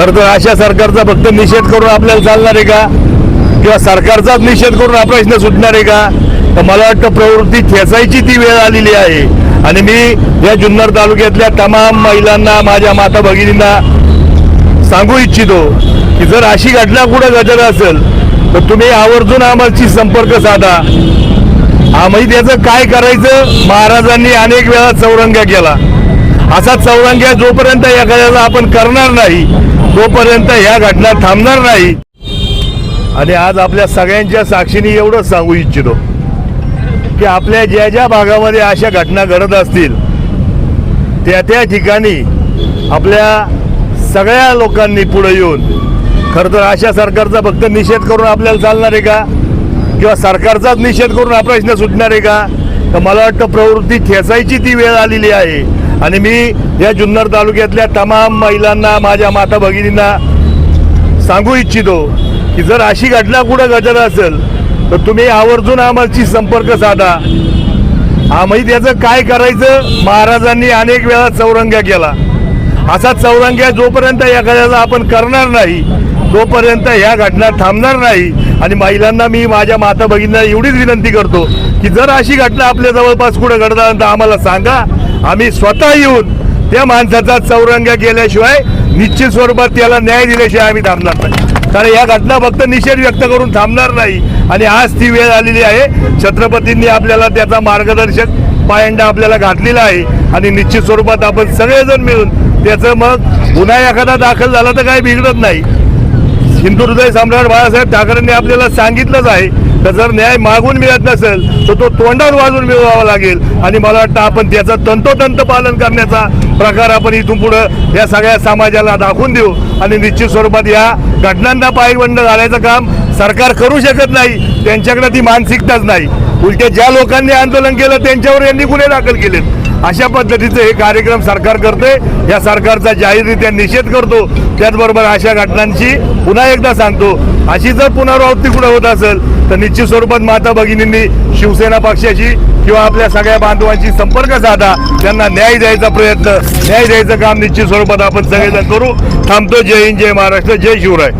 खरं तर अशा सरकारचा फक्त निषेध करून आपल्याला चालणार आहे का? किंवा सरकारचाच निषेध करून हा प्रश्न सुटणार आहे का? तर मला वाटतं प्रवृत्ती ठेचायची ती वेळ आलेली आहे. आणि मी या जुन्नर तालुक्यातल्या तमाम महिलांना माझ्या माता भगिनींना सांगू इच्छितो की जर अशी घटना कुठं घडत असेल तर तुम्ही आवर्जून आम्हाची संपर्क साधा. आम्ही त्याचं काय करायचं? महाराजांनी अनेक वेळा चौरंगा केला. असा चौरंग्या जोपर्यंत एखाद्याला आपण करणार नाही तोपर्यंत ह्या घटना थांबणार नाही. आणि आज आपल्या सगळ्यांच्या साक्षीने एवढंच सांगू इच्छितो की आपल्या ज्या ज्या भागामध्ये अशा घटना घडत असतील त्या त्या ठिकाणी आपल्या सगळ्या लोकांनी पुढे येऊन खरं तर अशा सरकारचा फक्त निषेध करून आपल्याला चालणार आहे का? किंवा सरकारचाच निषेध करून हा प्रश्न सुटणार आहे का? तर मला वाटतं प्रवृत्ती ठेचायची ती वेळ आलेली आहे. आणि मी या जुन्नर तालुक्यातल्या तमाम महिलांना माझ्या माता भगिनींना सांगू इच्छितो की जर अशी घटना कुठं घडत असेल तर तुम्ही आवर्जून आम्हाची संपर्क साधा. आम्ही त्याचं काय करायचं? महाराजांनी अनेक वेळा चौरंग्या केला. असा चौरंग्या जोपर्यंत एखाद्याला आपण करणार नाही तोपर्यंत ह्या घटना थांबणार नाही. आणि महिलांना मी माझ्या माता भगिनींना एवढीच विनंती करतो की जर अशी घटना आपल्या जवळपास कुठं घडत तर आम्हाला सांगा. आम्ही स्वतः येऊन त्या माणसाचा चौरंग्या केल्याशिवाय निश्चित स्वरूपात त्याला न्याय दिल्याशिवाय आम्ही थांबणार नाही. कारण या घटना फक्त निषेध व्यक्त करून थांबणार नाही. आणि आज ती वेळ आलेली आहे. छत्रपतींनी आपल्याला त्याचा मार्गदर्शक पायंडा आपल्याला घातलेला आहे. आणि निश्चित स्वरूपात आपण सगळेजण मिळून त्याचं मग गुन्हा एखादा दाखल झाला तर काही बिघडत नाही. हिंदू हृदय सम्राट बाळासाहेब ठाकरेंनी आपल्याला सांगितलंच आहे तर जर न्याय मागून मिळत नसेल तर तो तोंडावर वाजून मिळवावा लागेल. आणि मला वाटतं आपण त्याचं तंतोतंत पालन करण्याचा प्रकार आपण इथून पुढं या सगळ्या समाजाला दाखवून देऊ. आणि निश्चित स्वरूपात या घटनांना पायबंड घालायचं काम सरकार करू शकत नाही. त्यांच्याकडे ती मानसिकताच नाही. उलटे ज्या लोकांनी आंदोलन केलं त्यांच्यावर यांनी गुन्हे दाखल केलेत. अशा पद्धतीचं हे कार्यक्रम सरकार करते या सरकारचा जाहीररित्या निषेध करतो. त्याचबरोबर अशा घटनांची पुन्हा एकदा सांगतो. अशी जर पुनरावृत्ती कुठं होत असेल तर निश्चित स्वरूपात माता भगिनींनी शिवसेना पक्षाशी किंवा आपल्या सगळ्या बांधवांशी संपर्क साधा. त्यांना न्याय द्यायचा प्रयत्न न्याय द्यायचं काम निश्चित स्वरूपात आपण सगळेजण करू. थांबतो. जय हिंद जय महाराष्ट्र जय शिवराय.